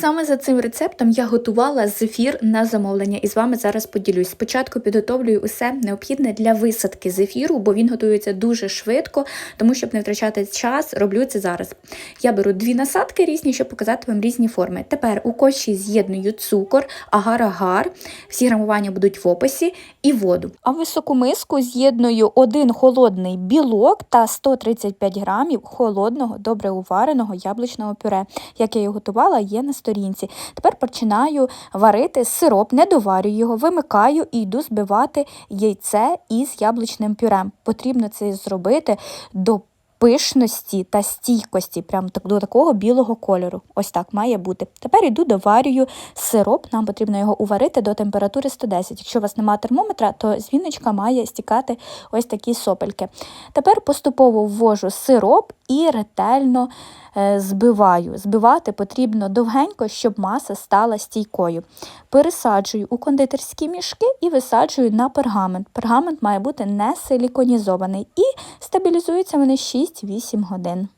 саме за цим рецептом я готувала зефір на замовлення і з вами зараз поділюсь. Спочатку підготовлюю усе необхідне для висадки зефіру, бо він готується дуже швидко, тому щоб не втрачати час, роблю це зараз. Я беру дві насадки різні, щоб показати вам різні форми. Тепер у коші з'єдную цукор, агар-агар, всі грамування будуть в описі, і воду. А в високу миску з'єдную один холодний білок та 135 грамів холодного, добре увареного яблучного пюре. Як я готувала, є на сторінці. Тепер починаю варити сироп, не доварюю його, вимикаю і йду збивати яйце із яблучним пюрем. Потрібно це зробити до пишності та стійкості, прям до такого білого кольору. Ось так має бути. Тепер йду доварюю сироп. Нам потрібно його уварити до температури 110. Якщо у вас немає термометра, то з має стікати ось такі сопельки. Тепер поступово ввожу сироп і ретельно е, збиваю. Збивати потрібно довгенько, щоб маса стала стійкою. Пересаджую у кондитерські мішки і висаджую на пергамент. Пергамент має бути не силіконізований і стабілізуються вони 6-8 годин.